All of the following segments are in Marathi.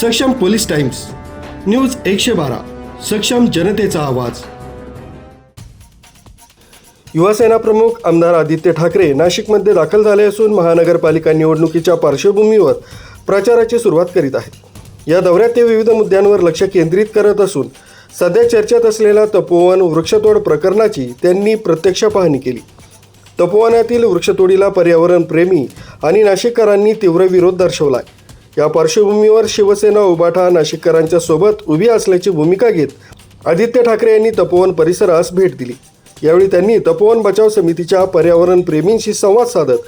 सक्षम पोलीस टाइम्स न्यूज एकशे बारा सक्षम जनतेचा आवाज. युवासेना प्रमुख आमदार आदित्य ठाकरे नाशिकमध्ये दाखल झाले असून महानगरपालिका निवडणुकीच्या पार्श्वभूमीवर प्रचाराची सुरुवात करीत आहेत. या दौऱ्यात ते विविध मुद्द्यांवर लक्ष केंद्रित करत असून सध्या चर्चेत असलेल्या तपोवन वृक्षतोड प्रकरणाची त्यांनी प्रत्यक्ष पाहणी केली. तपोवनातील वृक्षतोडीला पर्यावरण प्रेमी आणि नाशिककरांनी तीव्र विरोध दर्शवलाय. या पार्श्वभूमीवर शिवसेना उबाठा नाशिककरांच्या सोबत उभी असल्याची भूमिका घेत आदित्य ठाकरे यांनी तपोवन परिसरास भेट दिली. यावेळी त्यांनी तपोवन बचाव समितीच्या पर्यावरण प्रेमींशी संवाद साधत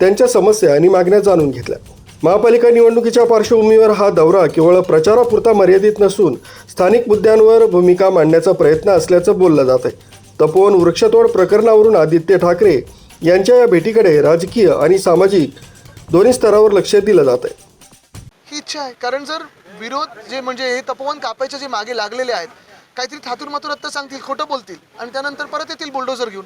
त्यांच्या समस्या आणि मागण्या जाणून घेतल्या. महापालिका निवडणुकीच्या पार्श्वभूमीवर हा दौरा केवळ प्रचारापुरता मर्यादित नसून स्थानिक मुद्द्यांवर भूमिका मांडण्याचा प्रयत्न असल्याचं बोललं जात आहे. तपोवन वृक्षतोड प्रकरणावरून आदित्य ठाकरे यांच्या या भेटीकडे राजकीय आणि सामाजिक दोन्ही स्तरावर लक्ष दिलं जात आहे. इच्छा आहे. कारण जर विरोध जे म्हणजे हे तपोवन कापायचे जे मागे लागलेले आहेत काहीतरी थातूर मातूर आत्ता सांगतील खोटं बोलतील आणि त्यानंतर परत येतील बुलडोझर घेऊन.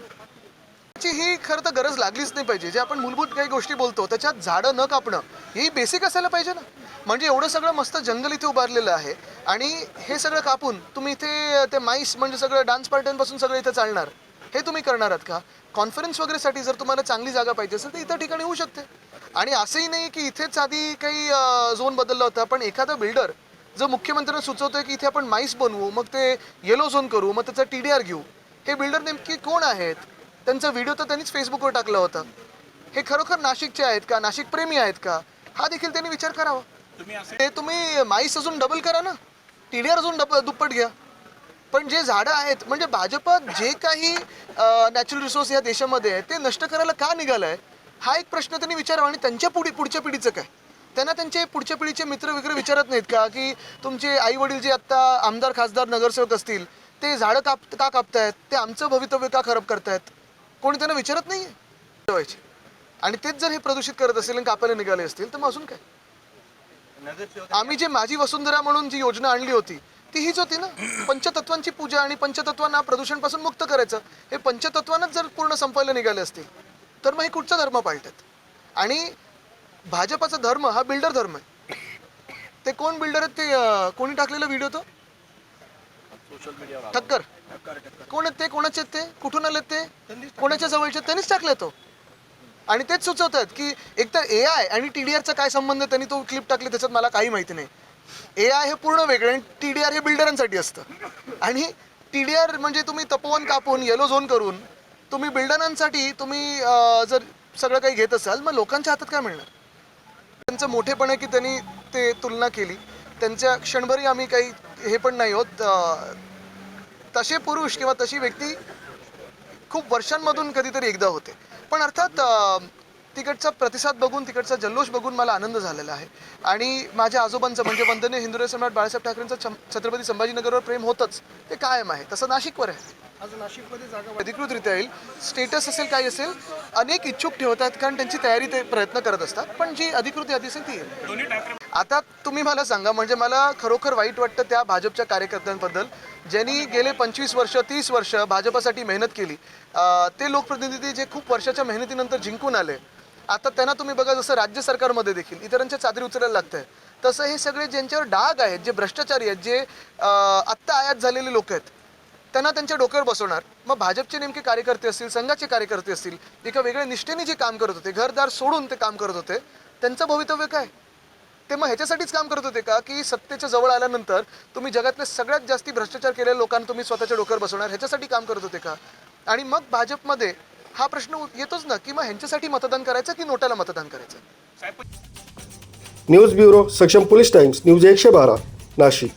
त्याची ही खरं तर गरज लागलीच नाही पाहिजे. जे आपण मूलभूत काही गोष्टी बोलतो त्याच्यात झाडं न कापणं ही बेसिक असायला पाहिजे ना. म्हणजे एवढं सगळं मस्त जंगल इथे उभारलेलं आहे आणि हे सगळं कापून तुम्ही इथे ते माईस म्हणजे सगळं डान्स पार्ट्यांपासून सगळं इथे चालणार. हे तुम्ही करणार आहात का? कॉन्फरन्स वगैरेसाठी जर तुम्हाला चांगली जागा पाहिजे असेल तर इतर ठिकाणी होऊ शकते. आणि असंही नाही की इथेच आधी काही झोन बदलला होता पण एखादा बिल्डर जो मुख्यमंत्र्यांना सुचवतोय की इथे आपण माईस बनवू मग ते येलो झोन करू मग त्याचा टी डी आर घेऊ हे बिल्डर नेमके कोण आहेत? त्यांचा व्हिडिओ तर त्यांनीच फेसबुकवर टाकला होता. हे खरोखर नाशिकचे आहेत का? नाशिक प्रेमी आहेत का? हा देखील त्यांनी विचार करावा. ते तुम्ही माईस अजून डबल करा ना. टी डी आर अजून डब दुप्पट घ्या. पण जे झाडं आहेत म्हणजे भाजप जे काही नॅचरल रिसोर्स या देशामध्ये आहे ते नष्ट करायला का निघालं आहे हा एक प्रश्न त्यांनी विचारावा आणि त्यांच्या पुढे पुढच्या पिढीचं काय? त्यांना त्यांचे पुढच्या पिढीचे मित्र वगैरे विचारत नाहीत का? की तुमचे आई वडील जे आत्ता आमदार खासदार नगरसेवक असतील ते झाडं काप का कापतायत? ते आमचं भवितव्य का खराब करतायत? कोणी त्यांना विचारत नाही ठेवायचे. आणि तेच जर हे प्रदूषित करत असेल आणि कापायला निघाले असतील तर मग अजून काय? आम्ही जे माझी वसुंधरा म्हणून जी योजना आणली होती ती हीच होती ना? पंचतत्वांची पूजा आणि पंचतत्वांना प्रदूषणपासून मुक्त करायचं हे पंचतत्वांनाच जर पूर्ण संपायला निघाले असतील तर मग हे कुठचा धर्म पाळतात? आणि भाजपाचा धर्म हा बिल्डर धर्म आहे. ते कोण बिल्डर आहेत ते कोणी टाकलेला व्हिडिओ तो? ठक्कर. कोण आहेत ते? कोणाचे आहेत ते? कुठून आलेत ते? कोणाच्या जवळचे? त्यांनीच टाकले तो. आणि तेच सुचवतात की एक तर ए आय आणि टी डी आरचा काय संबंध? त्यांनी तो क्लिप टाकले त्याच्यात मला काही माहिती नाही. ए आय हे पूर्ण वेगळं आणि टी डी आर हे बिल्डरांसाठी असतं. आणि टी डी आर म्हणजे तुम्ही तपोवन कापून येलो झोन करून तुम्ही बिल्डरांसाठी तुम्ही जर सगळं काही घेत असाल मग लोकांच्या हातात काय मिळणार? त्यांचं मोठेपण आहे की त्यांनी ते तुलना केली. त्यांच्या क्षणभरी आम्ही काही हे पण नाही होत. तसे पुरुष किंवा तशी व्यक्ती खूप वर्षांमधून कधीतरी एकदा होते. पण अर्थात तिकडचा प्रतिसाद बघून तिकडचा जल्लोष बघून मला आनंद झालेला आहे. आणि माझ्या आजोबांचं म्हणजे वंदनीय हिंदुराय सम्राट बाळासाहेब ठाकरेंचं छत्रपती संभाजीनगरवर प्रेम होतंच. ते कायम आहे. तसं नाशिकवर आहे. आज नाशिकमध्ये जागा अधिकृतरित्या येईल. स्टेटस असेल काय असेल अनेक इच्छुक ठेवतात कारण त्यांची तयारी ते प्रयत्न करत असतात पण जी अधिकृत यादी असेल ती येईल. आता तुम्ही मला सांगा म्हणजे मला खरोखर वाईट वाटतं त्या भाजपच्या कार्यकर्त्यांबद्दल ज्यांनी गेले पंचवीस वर्ष तीस वर्ष भाजपसाठी मेहनत केली. ते लोकप्रतिनिधी जे खूप वर्षाच्या मेहनतीनंतर जिंकून आले. आता त्यांना तुम्ही बघा जसं राज्य सरकारमध्ये देखील इतरांच्या चादरी उचलायला लागतंय तसं हे सगळे ज्यांच्यावर डाग आहेत जे भ्रष्टाचारी आहेत जे आत्ता आयात झालेले लोक आहेत त्यांना त्यांच्या डोक्यावर बसवणार. मग भाजपचे नेमके कार्यकर्ते असतील संघाचे कार्यकर्ते असतील एका वेगळ्या निष्ठेने जे काम करत होते घरदार सोडून ते काम करत होते त्यांचं भवितव्य काय? ते मग ह्याच्यासाठीच काम करत होते का? की सत्तेच्या जवळ आल्यानंतर तुम्ही जगातल्या सगळ्यात जास्ती भ्रष्टाचार केलेल्या लोकांना तुम्ही स्वतःच्या डोक्यावर बसवणार? ह्याच्यासाठी काम करत होते का? आणि मग भाजपमध्ये हा प्रश्न येतोच ना की मग ह्यांच्यासाठी मतदान करायचं की नोटाला मतदान करायचं? न्यूज ब्युरो सक्षम पोलीस टाइम्स न्यूज एकशे बारा नाशिक.